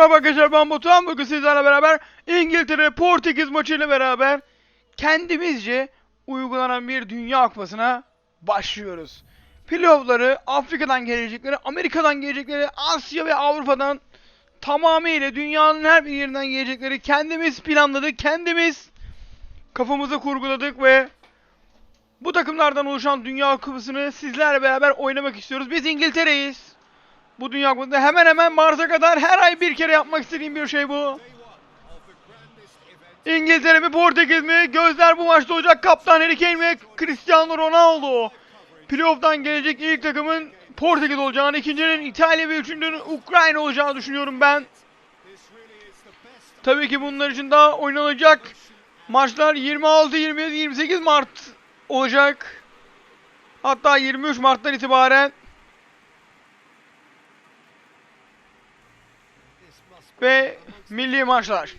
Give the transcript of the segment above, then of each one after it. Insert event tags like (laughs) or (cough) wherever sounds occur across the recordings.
merhaba arkadaşlar ben Batuhan. Bugün sizlerle beraber İngiltere Portekiz maçıyla beraber kendimizce uygulanan bir Dünya Kupası'na başlıyoruz. Playoff'ları Afrika'dan gelecekleri, Amerika'dan gelecekleri, Asya ve Avrupa'dan tamamıyla dünyanın her bir yerinden gelecekleri kendimiz planladık, kendimiz kafamıza kurguladık ve bu takımlardan oluşan Dünya Kupası'nı sizlerle beraber oynamak istiyoruz. Biz İngiltere'yiz. Bu Dünya Kupası'nda hemen hemen Mars'a kadar her ay bir kere yapmak istediğim bir şey bu. İngiltere mi Portekiz mi? Gözler bu maçta olacak. Kaptan Harry Kane mi? Cristiano Ronaldo. Playoff'tan gelecek ilk takımın Portekiz olacağını, ikincinin İtalya ve üçüncünün Ukrayna olacağını düşünüyorum ben. Tabii ki bunlar için daha oynanacak maçlar 26, 27, 28 Mart olacak. Hatta 23 Mart'tan itibaren ve milli maçlar.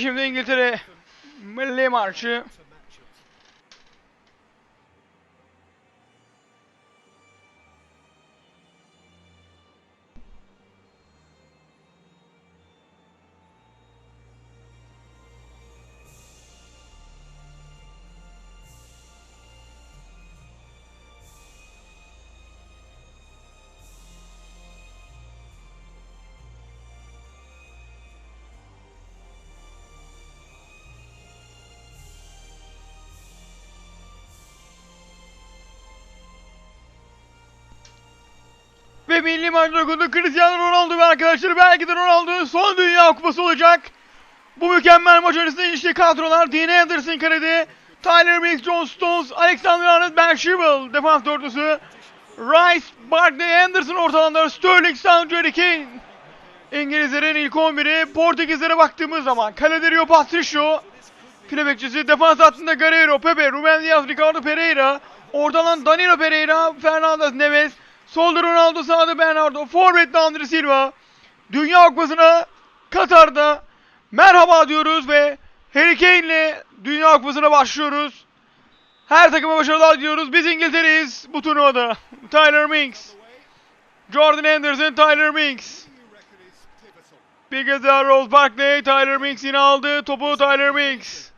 Şimdi İngiltere milli marşı. Ve milli maç logosu Cristiano Ronaldo ve arkadaşları belki de Ronaldo'nun son Dünya Kupası olacak. Bu mükemmel maç öncesinde işte kadrolar Dean Anderson kalede, Tyler Mix, John Stones, Alexander Arnold, Ben Chilwell defans dörtlüsü, Rice, Barkley, Anderson ortalanları, Sterling, Sancho, Harry Kane. İngilizlerin ilk 11'i Portekizlere baktığımız zaman kalede Rio Patricio, file bekçisi defans hattında Guerrero, Pepe, Ruben Diaz, Ricardo Pereira, ortalan Danilo Pereira, Fernandez Neves, solda Ronaldo, sağda Bernardo, forvet Andre Silva. Dünya Kupası'na Katar'da merhaba diyoruz ve Harry Kane ile Dünya Kupası'na başlıyoruz. Her takıma başarılar diliyoruz. Biz İngiltere'yiz bu turnuvada. (laughs) Tyler Minks, Jordan Anderson, Tyler Minks. daha Rose Barkley, Tyler Minks yine aldı. Topu Tyler Minks.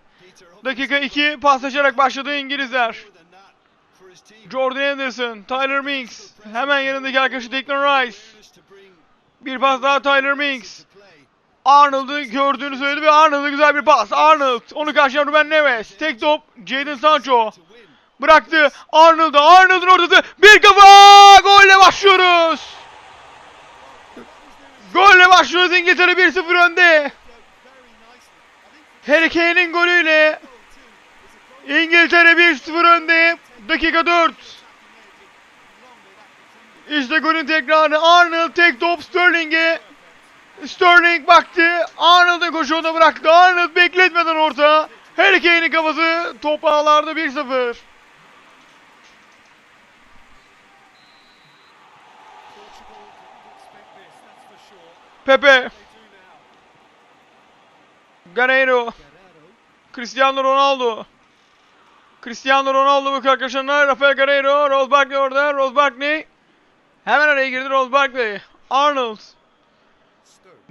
Dakika 2 paslaşarak başladı İngilizler. Jordan Anderson, Tyler Minks. Hemen yanındaki arkadaşı Declan Rice. Bir pas daha Tyler Minks. Arnold'u gördüğünü söyledi ve Arnold'a güzel bir pas. Arnold, onu karşılayan Ruben Neves. Tek top Jadon Sancho. Bıraktı Arnold'a. Arnold'un ortası. Bir kafa! Golle başlıyoruz. Golle başlıyoruz İngiltere 1-0 önde. Harry Kane'in golüyle İngiltere 1-0 önde. Dakika 4. İşte golün tekrarı. Arnold tek top Sterling'e. Sterling baktı. Arnold'un koşuğunu bıraktı. Arnold bekletmeden orta. Harry Kane'in kafası top ağlarda 1-0. Portugal didn't expect this, that's for sure. Pepe. Guerrero. Cristiano Ronaldo. Cristiano Ronaldo bu arkadaşlarına. Rafael Guerrero. Rose Barkley orada. Rose Barkley. Hemen araya girdi Rose Barkley. Arnold.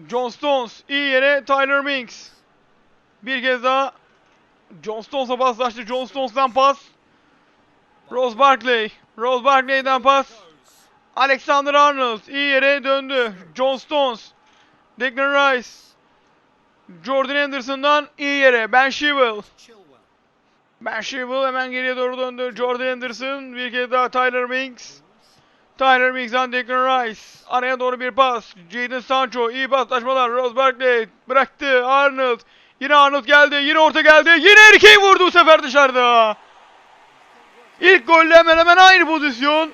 John Stones. iyi yere Tyler Minks. Bir kez daha John Stones'a paslaştı. John Stones'dan pas. Rose Barkley. Rose Barkley'den pas. Alexander Arnold iyi yere döndü. John Stones. Declan Rice. Jordan Anderson'dan iyi yere. Ben Chilwell. Chilwell hemen geriye doğru döndü. Jordan Anderson. Bir kez daha Tyler Minks. Tyler Minks'dan Declan Rice. Araya doğru bir pas. Jadon Sancho. iyi paslaşmalar. Rose Barkley bıraktı. Arnold. Yine Arnold geldi. Yine orta geldi. Yine Kane vurdu bu sefer dışarıda. İlk golle hemen hemen aynı pozisyon.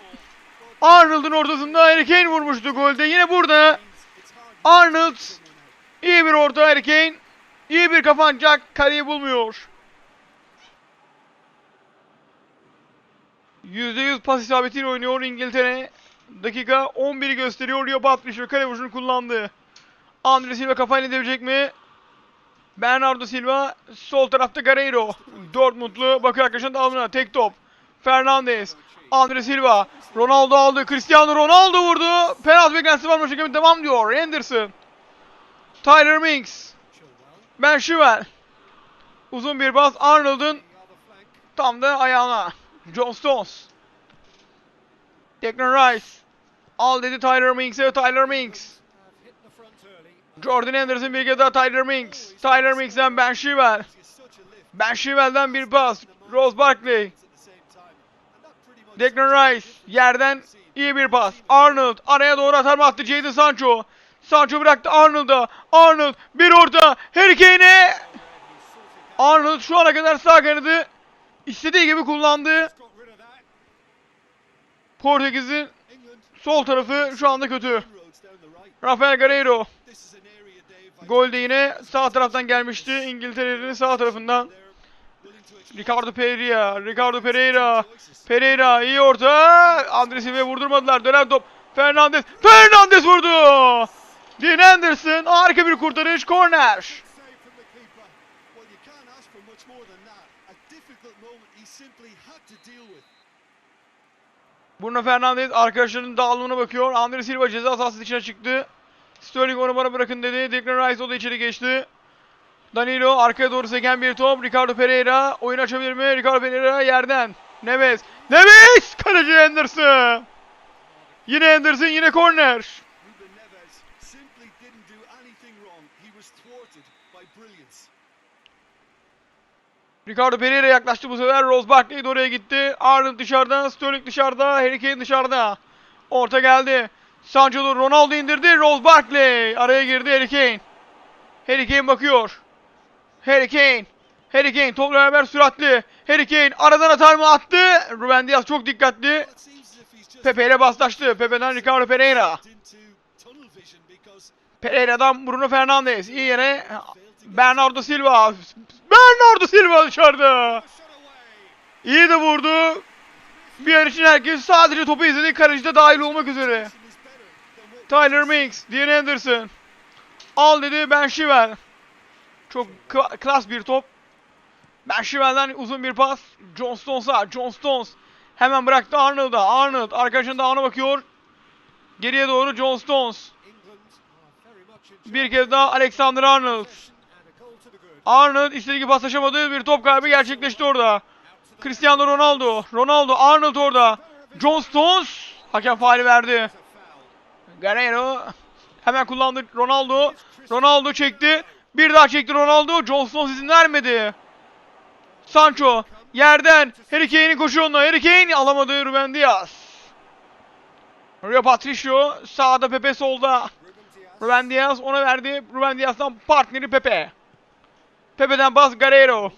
Arnold'un ortasında Kane vurmuştu golde. Yine burada Arnold iyi bir orta Kane. İyi bir kafa ancak kaleyi bulmuyor. %100 pas isabetiyle oynuyor İngiltere. Dakika 11'i gösteriyor. Yoba 60 ve kale vuruşunu kullandı. Andre Silva kafayla devirecek mi? Bernardo Silva sol tarafta Guerreiro. Dortmundlu bakıyor arkadaşlar alnına tek top. Fernandes. Andre Silva. Ronaldo aldı. Cristiano Ronaldo vurdu. Penaltı beklentisi var gibi devam diyor. Anderson. Tyler Minks. Ben Chilwell. Uzun bir bas Arnold'un tam da ayağına. John Stones. Declan Rice. Al dedi Tyler Minks'e Tyler Minks. Jordan Anderson bir kez daha Tyler Minks. Tyler Minks'den Ben lift Ben Chilwell'den bir pas. Rose Barkley. Declan Rice yerden iyi bir pas. Arnold araya doğru atar mı attı Jadon Sancho. Sancho bıraktı Arnold'a. Arnold bir orta. Harry Kane'e. Arnold şu ana kadar sağ kanadı istediği gibi kullandı. Portekiz'in sol tarafı şu anda kötü. Rafael Guerreiro. Gol de yine sağ taraftan gelmişti. İngiltere'nin sağ tarafından. Ricardo Pereira. Ricardo Pereira. Pereira iyi orta. Andre Silva'ya vurdurmadılar. Dönen top. Fernandes. Fernandes vurdu. Dean Anderson harika bir kurtarış. Korner. Bruno Fernandes arkadaşlarının dağılımına bakıyor. Andre Silva ceza sahası dışına çıktı. Sterling onu bana bırakın dedi. Declan Rice o da içeri geçti. Danilo arkaya doğru seken bir top. Ricardo Pereira oyun açabilir mi? Ricardo Pereira yerden. Neves. Neves! Kaleci Anderson. Yine Anderson yine korner. Ricardo Pereira yaklaştı bu sefer. Rose Barkley de oraya gitti. Arnold dışarıda. Sterling dışarıda. Harry Kane dışarıda. Orta geldi. Sancho'da Ronaldo indirdi. Rose Barkley. Araya girdi Harry Kane. Harry Kane bakıyor. Harry Kane. Harry Kane topla beraber süratli. Harry Kane aradan atar mı attı. Ruben Diaz çok dikkatli. Pepe ile paslaştı. Pepe'den Ricardo Pereira. Pereira'dan Bruno Fernandes. İyi yere Bernardo Silva. Bernardo Silva dışarıda. İyi de vurdu. Bir an için herkes sadece topu izledi. Kaleci de dahil olmak üzere. Tyler Minks, Dean Anderson. Al dedi Ben Chilwell. Çok kla- klas bir top. Ben Chilwell'den uzun bir pas. John Stones'a. John Stones. Hemen bıraktı Arnold'a. Arnold arkadaşının dağına bakıyor. Geriye doğru John Stones. Bir kez daha Alexander Arnold. Arnold istediği gibi paslaşamadı. Bir top kaybı gerçekleşti orada. Cristiano Ronaldo. Ronaldo. Arnold orada. John Stones. Hakem faali verdi. Guerreiro. Hemen kullandı Ronaldo. Ronaldo çekti. Bir daha çekti Ronaldo. John Stones izin vermedi. Sancho. Yerden. Harry Kane'in koşu yoluna. Harry Kane alamadı Ruben Diaz. Rio Patricio. Sağda Pepe solda. Ruben Diaz ona verdi. Ruben Diaz'dan partneri Pepe. Pepe'den bas Guerreiro.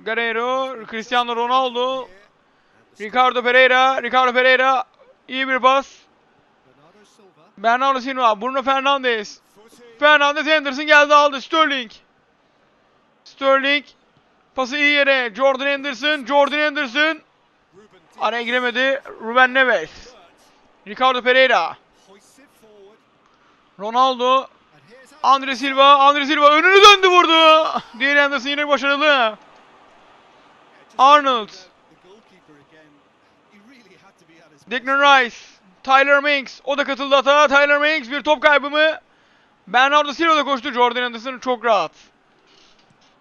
Guerreiro, Cristiano Ronaldo, Ricardo Pereira, Ricardo Pereira iyi bir bas. Bernardo Silva. Bruno Fernandes. Fernandes Henderson geldi aldı. Sterling. Sterling. Pası iyi yere. Jordan Henderson. Jordan Henderson. Araya giremedi. Ruben Neves. Ricardo Pereira. Ronaldo. Andre Silva, Andre Silva önünü döndü vurdu. Diğer Anderson yine başarılı. Arnold, Declan Rice, Tyler Minks, o da katıldı atağa. Tyler Minks bir top kaybı mı? Bernardo Silva da koştu. Jordan Anderson çok rahat.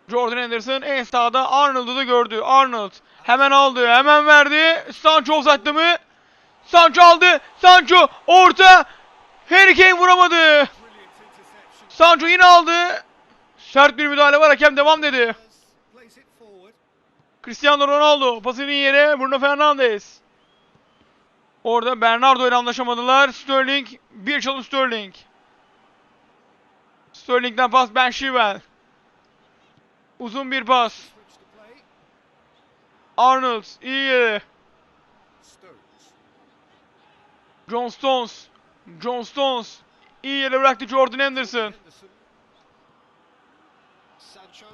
Jordan Anderson en sağda Arnold'u da gördü. Arnold hemen aldı, hemen verdi. Sancho offside'dı mı? Sancho aldı. Sancho orta. Harry Kane vuramadı. Sancho yine aldı. Sert bir müdahale var. Hakem devam dedi. Cristiano Ronaldo pasını yere Bruno Fernandes. Orada Bernardo ile anlaşamadılar. Sterling bir çalım Sterling. Sterling'den pas Ben Chilwell. Uzun bir pas. Arnold iyi. Stones. John Stones. John Stones. İyi yere bıraktı Jordan. Henderson.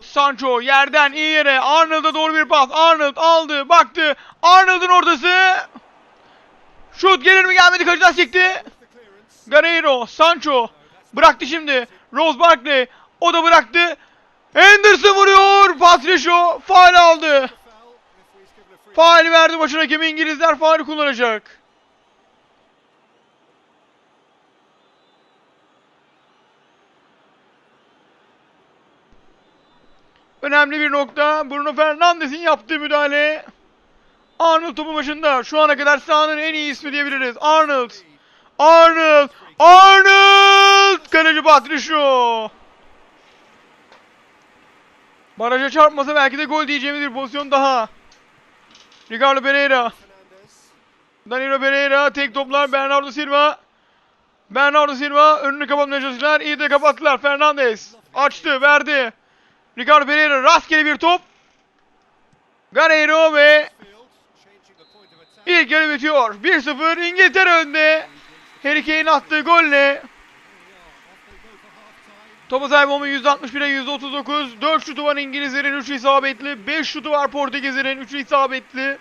Sancho. Yerden iyi yere. Arnold'a doğru bir pas. Arnold aldı, baktı. Arnold'un ortası. Şut gelir mi gelmedi kaçtan sekti. Guerreiro, Sancho. Bıraktı şimdi. Rose Barkley. O da bıraktı. Henderson vuruyor. Patricio faal aldı. Faali verdi maçın hakemi İngilizler faali kullanacak. Önemli bir nokta Bruno Fernandes'in yaptığı müdahale. Arnold topu başında. Şu ana kadar sahanın en iyi ismi diyebiliriz. Arnold. Arnold. Arnold. Kaleci Patricio. Baraja çarpmasa belki de gol diyeceğimiz bir pozisyon daha. Ricardo Pereira. Danilo Pereira tek toplar Bernardo Silva. Bernardo Silva önünü kapatmaya çalıştılar. İyi de kapattılar. Fernandes açtı, verdi. Ricardo Pereira rastgele bir top. Guerreiro ve ilk yarı bitiyor. 1-0 İngiltere önde. Harry Kane attığı golle. Topa sahip olma %61'e %39. 4 şutu var İngilizlerin 3'ü isabetli. 5 şutu var Portekizlerin 3'ü isabetli.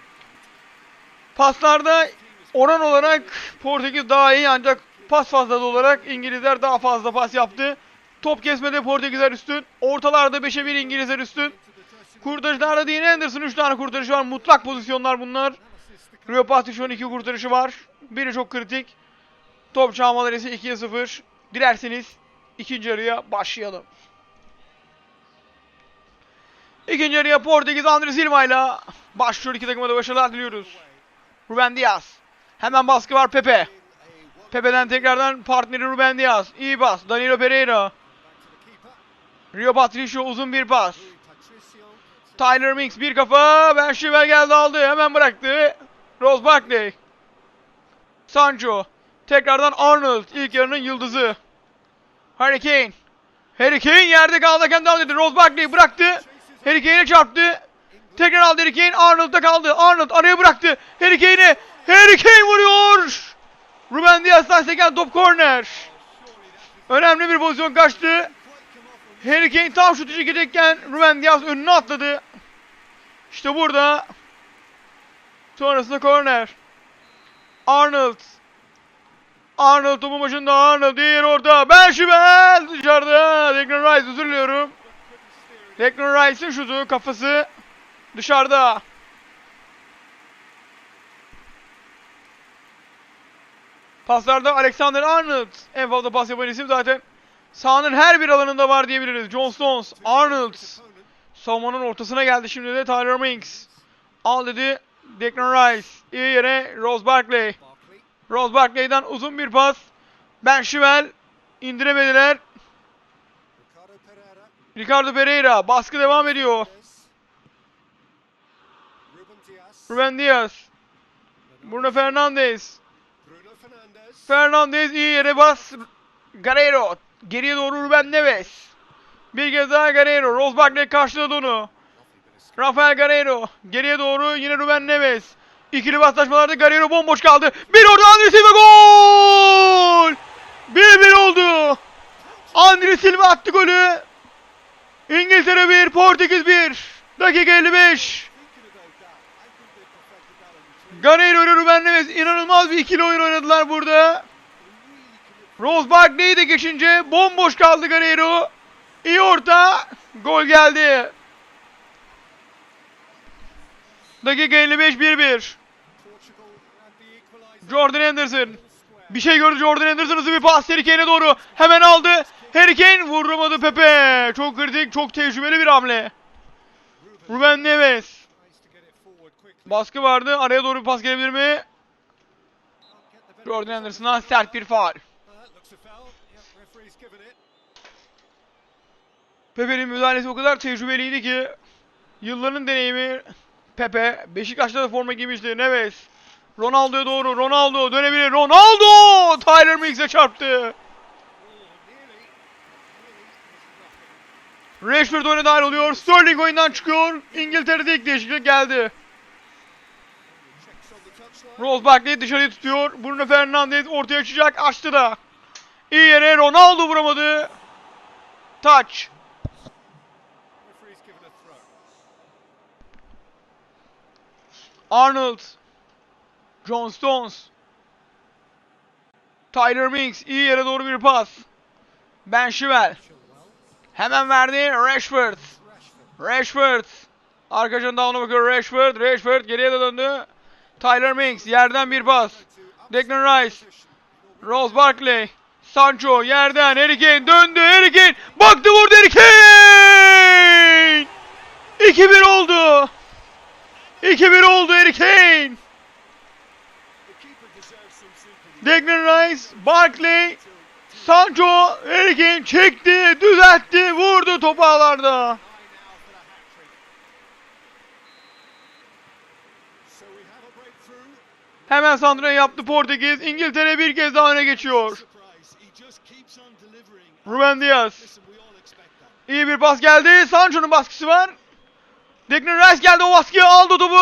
Paslarda oran olarak Portekiz daha iyi ancak pas fazlalığı olarak İngilizler daha fazla pas yaptı. Top kesmede Portekizler üstün. Ortalarda 5'e 1 İngilizler üstün. Kurtarışlarda Dean Anderson 3 tane kurtarışı var. Mutlak pozisyonlar bunlar. Rio Patrick'in 2 kurtarışı var. Biri çok kritik. Top çalmaları ise 2'ye 0. Dilerseniz ikinci yarıya başlayalım. İkinci yarıya Portekiz Andre Silva ile başlıyor. İki takıma da başarılar diliyoruz. Ruben Diaz. Hemen baskı var Pepe. Pepe'den tekrardan partneri Ruben Diaz. İyi pas. Danilo Pereira. Rio Patricio uzun bir pas. Tyler Minks bir kafa. Ben Şivel geldi aldı. Hemen bıraktı. Rose Barkley. Sancho. Tekrardan Arnold. ilk yarının yıldızı. Harry Kane. Harry Kane yerde kaldı. Kendi aldı. Rose Barkley bıraktı. Harry Kane'e çarptı. Tekrar aldı Harry Kane. Arnold'da kaldı. Arnold araya bıraktı. Harry Kane'e. Harry Kane vuruyor. Ruben Diaz'dan seken top corner. Önemli bir pozisyon kaçtı. Harry Kane tam şutu çekecekken Ruben Diaz önüne atladı. İşte burada. Sonrasında corner. Arnold. Arnold topun başında Arnold diğer orada. Ben Şübel dışarıda. Declan Rice özür diliyorum. Declan Rice'in şutu kafası dışarıda. Paslarda Alexander Arnold en fazla pas yapan isim zaten. Sahanın her bir alanında var diyebiliriz. John Stones, Arnold. Savunmanın ortasına geldi şimdi de Tyler Minks. Al dedi Declan Rice. İyi yere Rose Barkley. Rose Barkley'den uzun bir pas. Ben Şivel indiremediler. Ricardo Pereira. Baskı devam ediyor. Ruben Diaz. Bruno Fernandes. Fernandes. İyi yere bas. Guerreiro. Geriye doğru Ruben Neves. Bir kez daha Guerreiro. Rose Barkley karşıladı onu. Rafael Guerreiro. Geriye doğru yine Ruben Neves. İkili paslaşmalarda Guerreiro bomboş kaldı. Bir orada Andres Silva gol! 1-1 oldu. Andres Silva attı golü. İngiltere 1, Portekiz 1. Dakika 55. Thinking about that, I think they perfected that on the training. Guerreiro ile Ruben Neves inanılmaz bir ikili oyun oynadılar burada. Rose Barkley'i de geçince bomboş kaldı Guerreiro. İyi orta. Gol geldi. Dakika 55 1-1. Portugal and the equaliser. Jordan. Square. Bir şey gördü Jordan Henderson hızlı bir pas Harry Kane'e doğru. Hemen aldı. Harry Kane vuramadı Pepe. Çok kritik, çok tecrübeli bir hamle. Ruben Neves. Baskı vardı. Araya doğru bir pas gelebilir mi? Jordan. Henderson'a sert bir faul. Pepe'nin müdahalesi o kadar tecrübeliydi ki yılların deneyimi Pepe Beşiktaş'ta da forma giymişti. Neves. Ronaldo'ya doğru. Ronaldo dönebilir. Ronaldo! Tyler Mix'e çarptı. Rashford oyuna dahil oluyor. Sterling oyundan çıkıyor. İngiltere'de ilk değişiklik geldi. Rose Barkley dışarıya tutuyor. Bruno Fernandes ortaya açacak. Açtı da. İyi yere Ronaldo vuramadı. Touch. Arnold. John Stones. Tyler Mings iyi yere doğru bir pas. Ben Chilwell. Hemen verdi Rashford. Rashford. Arkadaşın down'a bakıyor Rashford. Rashford geriye de döndü. Tyler Mings yerden bir pas. Declan Rice. Rose Barkley. Sancho yerden Harry Kane döndü. Harry Kane baktı vurdu Harry Kane. 2-1 oldu. 2-1 oldu Harry Kane. Declan Rice, Barkley, Sancho, Harry Kane çekti, düzeltti, vurdu topu ağlarda. Hemen Sandro yaptı Portekiz. İngiltere bir kez daha öne geçiyor. Ruben Diaz. İyi bir pas geldi. Sancho'nun baskısı var. Declan Rice geldi o baskıyı aldı topu.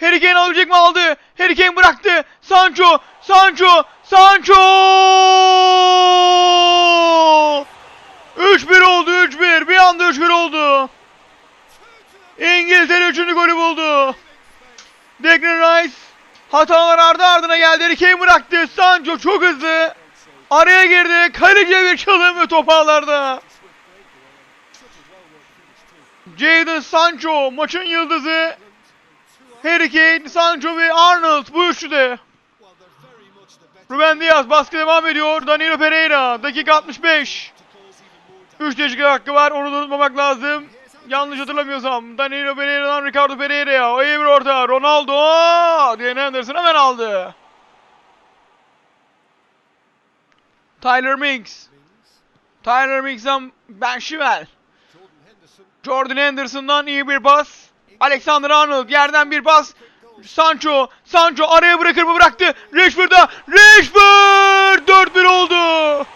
Harry Kane alabilecek mi aldı. Harry Kane bıraktı. Sancho, Sancho, Sancho! 3-1 oldu 3-1. Bir anda 3-1 oldu. İngiltere 3. golü buldu. Declan Rice hatalar ardı ardına geldi. Harry Kane bıraktı. Sancho çok hızlı. Araya girdi. Kaleciye bir çalım ve top ağlarda. Jadon Sancho maçın yıldızı. Harry Kane, Sancho ve Arnold bu üçlü de. Ruben Diaz baskı devam ediyor. Danilo Pereira dakika 65. to cause even more damage. 3 dakika hakkı var onu da unutmamak lazım. Yanlış hatırlamıyorsam Danilo Pereira'dan Ricardo Pereira'ya. O iyi bir orta. Ronaldo. Diyen Anderson hemen aldı. Tyler Mings. Tyler Mings'den Ben Chilwell. Jordan Henderson'dan iyi bir pas. Alexander Arnold yerden bir pas. Sancho, Sancho araya bırakır mı bıraktı. Rashford'a, Rashford 4-1 oldu.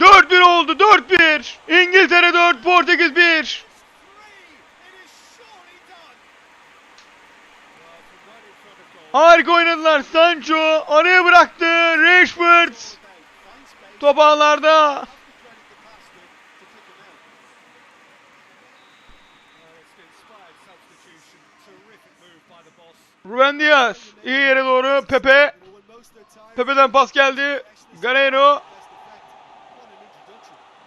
4-1 oldu, 4-1. İngiltere 4, Portekiz 1. Three! It is surely done! Well, from right in front of goal. Harika oynadılar. Sancho araya bıraktı. Rashford top ağlarda. Ruben Diaz iyi yere doğru. Pepe. Pepe'den pas geldi. İntroduction.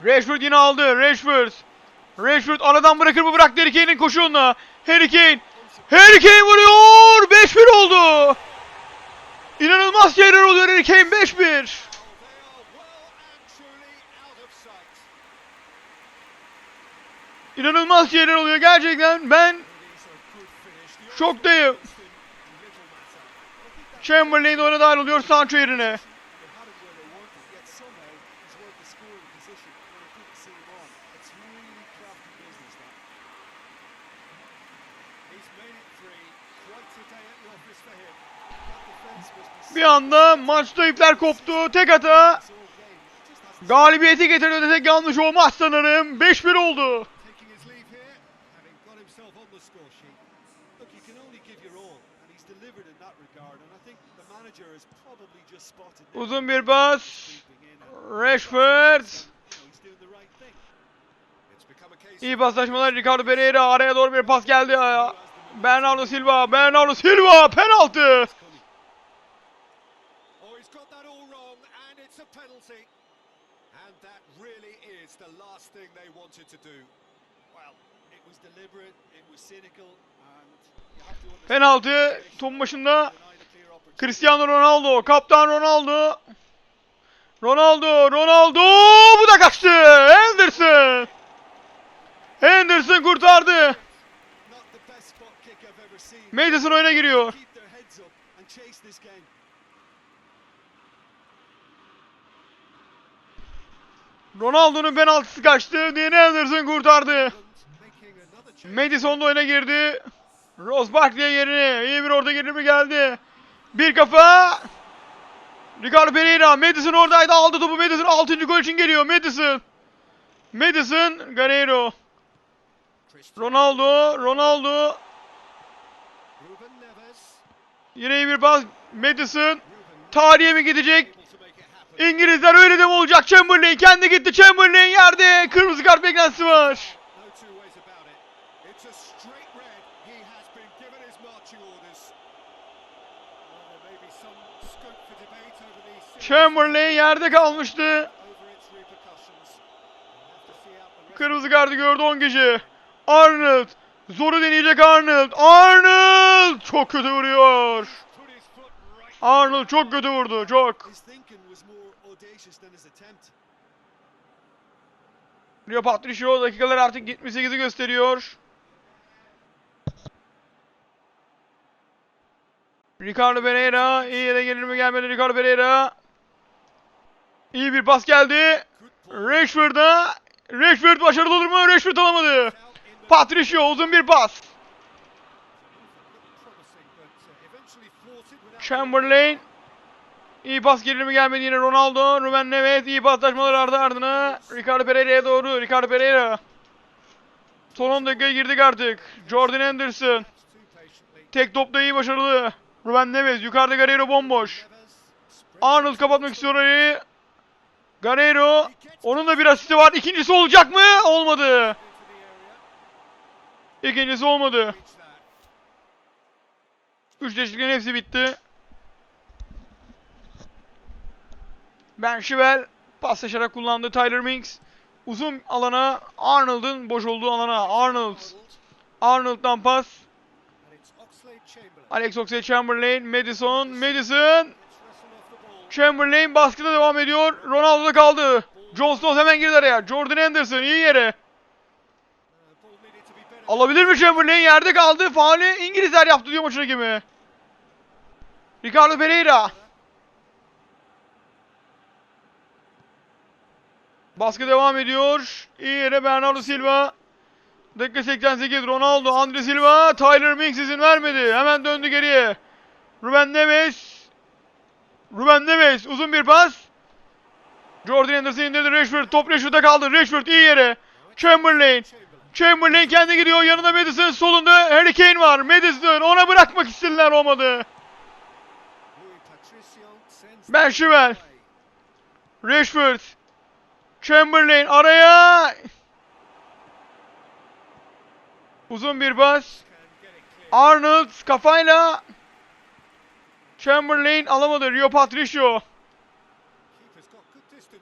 Rashford yine aldı. Rashford. Rashford aradan bırakır mı bıraktı Harry Kane'in koşuğuna. Harry Kane. Harry Kane vuruyor. 5-1 oldu. İnanılmaz şeyler oluyor Harry Kane 5-1. Oh, they are well and truly out of sight. İnanılmaz şeyler oluyor gerçekten. Ben şoktayım. Chamberlain ona dahil oluyor Sancho yerine. Bir anda maçta ipler koptu. Tek hata. Galibiyeti getirdi desek yanlış olmaz sanırım. 5-1 oldu. It's become a case İyi paslaşmalar Ricardo Pereira araya doğru bir pas geldi. Bernardo Silva, Bernardo Silva penaltı. Oh, he's got that all wrong, and it's a penalty. And that really is the last thing they wanted to do. Penaltı ton başında. Cristiano Ronaldo, kaptan Ronaldo. Ronaldo, Ronaldo bu da kaçtı. Henderson. Henderson kurtardı. Madison oyuna giriyor. Ronaldo'nun penaltısı kaçtı. Dean Henderson kurtardı. Madison oyuna girdi. Rose Barkley yerine iyi bir orta girimi geldi. Bir kafa. Ricardo Pereira. Madison oradaydı. Aldı topu Madison. 6. gol için geliyor. Madison. Madison. Christian Ronaldo. Ronaldo. Yine iyi bir pas. Madison. Tarihe mi gidecek? İngilizler öyle de mi olacak? Chamberlain kendi gitti. Chamberlain yerde. Kırmızı kart beklentisi var. Chamberlain yerde kalmıştı. Kırmızı kartı gördü 10 kişi. Arnold. Zoru deneyecek Arnold. Arnold. Çok kötü vuruyor. Arnold çok kötü vurdu. Çok. Rio Patricio dakikalar artık 78'i gösteriyor. Ricardo Pereira iyi yere gelir mi gelmedi Ricardo Pereira. İyi bir pas geldi. Rashford'a. Rashford başarılı olur mu? Rashford alamadı. Patricio uzun bir pas. Chamberlain. İyi pas gelir mi gelmedi yine Ronaldo. Ruben Neves iyi paslaşmalar ardı ardına. Ricardo Pereira'ya doğru. Ricardo Pereira. Son 10 dakikaya girdik artık. Jordan patiently. Tek topta iyi başarılı. Ruben Neves. Yukarıda Guerreiro bomboş. Arnold kapatmak istiyor orayı. Guerreiro. Onun da bir asisti var. İkincisi olacak mı? Olmadı. İkincisi olmadı. Üç değişikliğin hepsi bitti. Ben Şivel paslaşarak kullandı Tyler Minks. Uzun alana Arnold'un boş olduğu alana Arnold. Arnold'dan pas. Alex Oxlade-Chamberlain, Madison, Madison. Chamberlain baskıda devam ediyor. Ronaldo'da kaldı. John Stones hemen girdi araya. Jordan Henderson iyi yere. Alabilir mi Chamberlain? Yerde kaldı. Faali İngilizler yaptı diyor maçın hakemi. Ricardo Pereira. Baskı devam ediyor. İyi yere Bernardo Silva. Dakika 88 Ronaldo, Andre Silva, Tyler Minks izin vermedi. Hemen döndü geriye. Ruben Neves. Ruben Neves uzun bir pas. Jordan Henderson indirdi Rashford. Top Rashford'da kaldı. Rashford iyi yere. Chamberlain. Chamberlain. Kendi gidiyor. Yanında Madison. Solunda Harry Kane var. Madison ona bırakmak istediler olmadı. Ben Şivel. Rashford. Chamberlain araya. Uzun bir clear. Arnold kafayla. Chamberlain alamadı. Rio Patricio.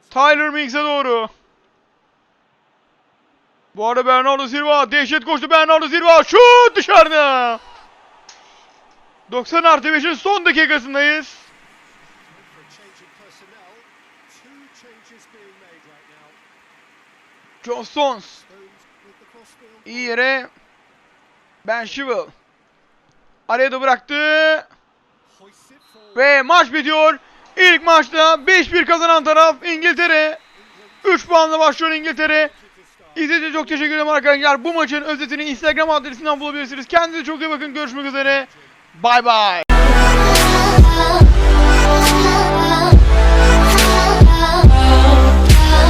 Tyler Minks'e doğru. Bu arada Bernardo Silva dehşet koştu Bernardo Silva şut dışarıda. 90 artı 5'in son dakikasındayız. John Stones iyi yere Ben Shivel araya da bıraktı. Ve maç bitiyor. İlk maçta 5-1 kazanan taraf İngiltere. 3 puanla başlıyor İngiltere. İzlediğiniz çok teşekkür ederim arkadaşlar. Bu maçın özetini Instagram adresinden bulabilirsiniz. Kendinize çok iyi bakın. Görüşmek üzere. Bay bay.